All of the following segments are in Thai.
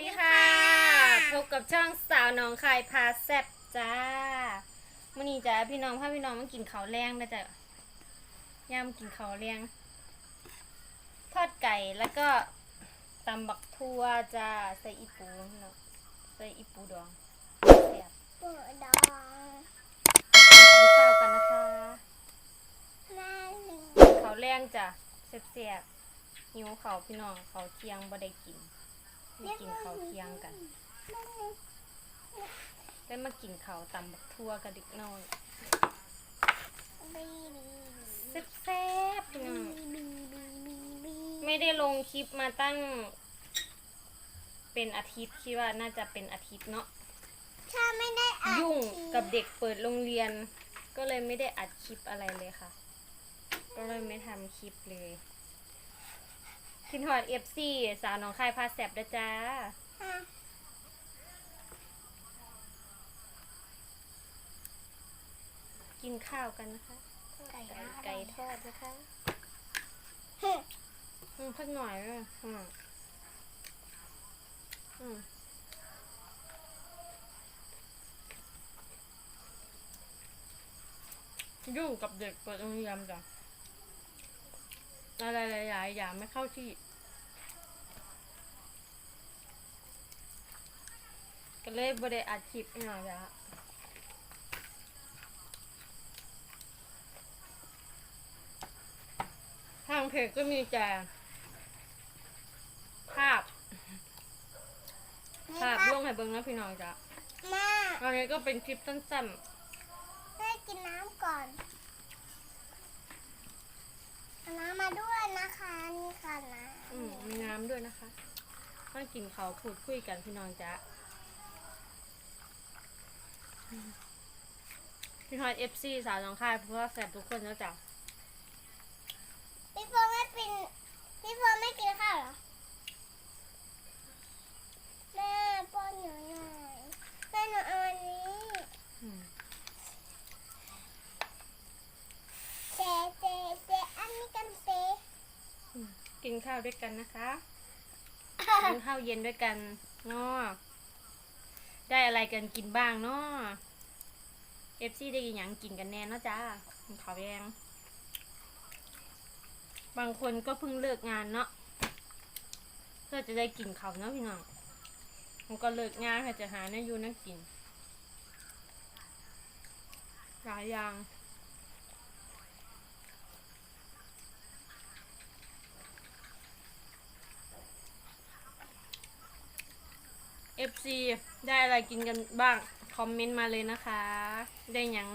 ดีค่ะ พบกับช่องสาวหน้องคายพาแซบจ้ามื่อนี้จ้าพี่น้องพาพี่น้องมากินข้าวแรงนะจ๊ะย่ำกินข้าวแรงทอดไก่แล้วก็ตำบักทั่วจ้าใส่อีปูพี่น้องใส่อีปูดองแซ่บปูดองกินข้าวกันนะคะแม่หนึ่งกินข้าวแรงจ้ะแซ่บๆหิวข้าวพี่น้องข้าวเที่ยงบ่ได้กินไม่กินข้าวเที่ยงกันได้มากินข้าวตำบักทั่วกันดิกน้อยแซ่บๆพี่น้องไม่ได้ลงคลิปมาตั้ง เป็นอาทิตย์คิดว่าน่าจะเป็นอาทิตย์เนาะ ถ้าไม่ได้อ่านยุ่งกับเด็กเปิดโรงเรียน ก็เลยไม่ได้อัดคลิปอะไรเลยค่ะ ก็เลยไม่ทำคลิปเลย คินฮอดเอฟซีสาวหน้องคายพาแสบนะจ้าค่ะกินข้าวกันนะคะ ไก่ไก่ทอดไก่ทอดนะคะเฮ้ยอืมพักหน่อยเลยอืมอืมยุ่งกับเด็กเปิดโรงเรียนจ้ะ อะไรหลายๆอย่างไม่เข้าที่ ก็เลยบได้อัดคลิปอีกหน่อยละทางเพจก็มีแต่ภาพ ภาพลงให้เบิ่งนะพี่น้องจ้ะแม่อันนี้ก็เป็นคลิปสั้นแม่กินน้ำก่อนเอา น้ำมาด้วยนะคะนี่ค่ะน้ๆอืมมีน้ำด้วยนะคะต้องกินเขาวพูดคุยกันพี่น้องจ้ะอืมพี่ฮอตเอฟซีสาวน้องค่ายเพราะว่าแสบทุกคนแล้วจ้ะำพี่โฟไม่เป็นพี่โฟไม่กินข้าวเหรอแม่ป้อนหนูหน่อยแม่หนูเอาอันนี้ อืม เจเจเจอันนี้กันเจ กินข้าวด้วยกันนะคะกินข้าวเย็นด้วยกันเนาะได้อะไรกันกินบ้างเนาะเอฟซีได้กินหยังกินกันแน่เนาะจ้าข้าวแยงบางคนก็เพิ่งเลิกงานเนาะเพื่อจะได้กินข้าวเนาะพี่น้องมันก็เลิกงานเพื่อจะหาเนื้อยูนั่งกินหลายอย่าง FC ได้อะไรกินกันบ้าง คอมเมนต์มาเลยนะคะ ได้หยัง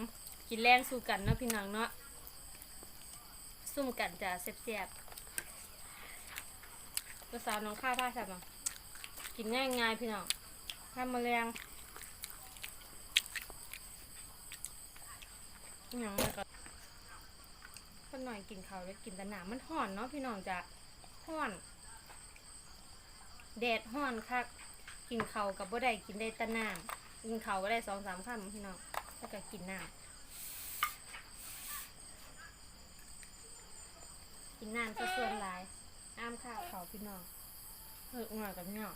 กินแรงสู้กันเนาะพี่น้องเนาะซุ่มกันจ้ะเสียบๆภาษาวน้องข้าผ้าสับเนาะกินง่ายๆพี่น้องทำมาแรงอหย่างไรก็คนหน่อยกินข้าวแล้วกินแต่หนามันห่อนเนาะพี่น้องจะห่อน แดดห่อนคัก กินเขากับบ่ได้กินได้แตะน้ำกินเขาก็ได้สองสามคำพี่น้องแล้วก็กินน้ำกินน้ำจะส่วนหลายอ้ามข้าวเขาพี่น้องเออหน่อยกับพี่น้อง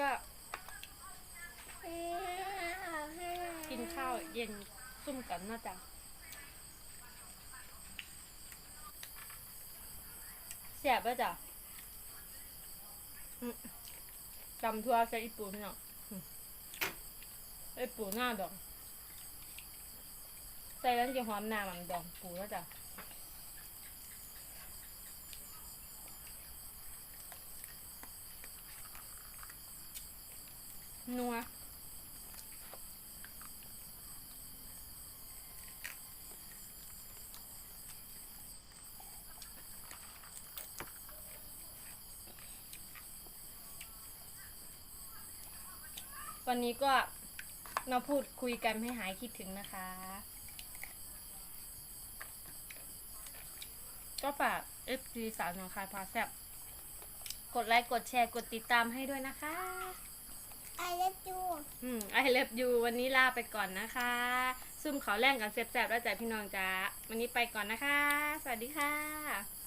ก็กินข้าวเย็นซุ่มกันนะจ๊ะแซ่บป่ะจ๊ะจำทัวใส่อีปูพี่น้องอืมไอปูหน้าดองใส่แล้วจะหอมหน้ามันดองปูแล้วจ้ะ นัววันนี้ก็มาพูดคุยกันให้หายคิดถึงนะคะ ก็ฝาก FG สาวหนองคายพาแซบกดไลค์ กดแชร์ กดติดตามให้ด้วยนะคะ ไอเล็บจูอืมไอเล็บยูวันนี้ลาไปก่อนนะคะ ซุ่มเขาแรงกันแซ่บๆแล้วยใจพี่น้องจ้าวันนี้ไปก่อนนะคะ สวัสดีค่ะ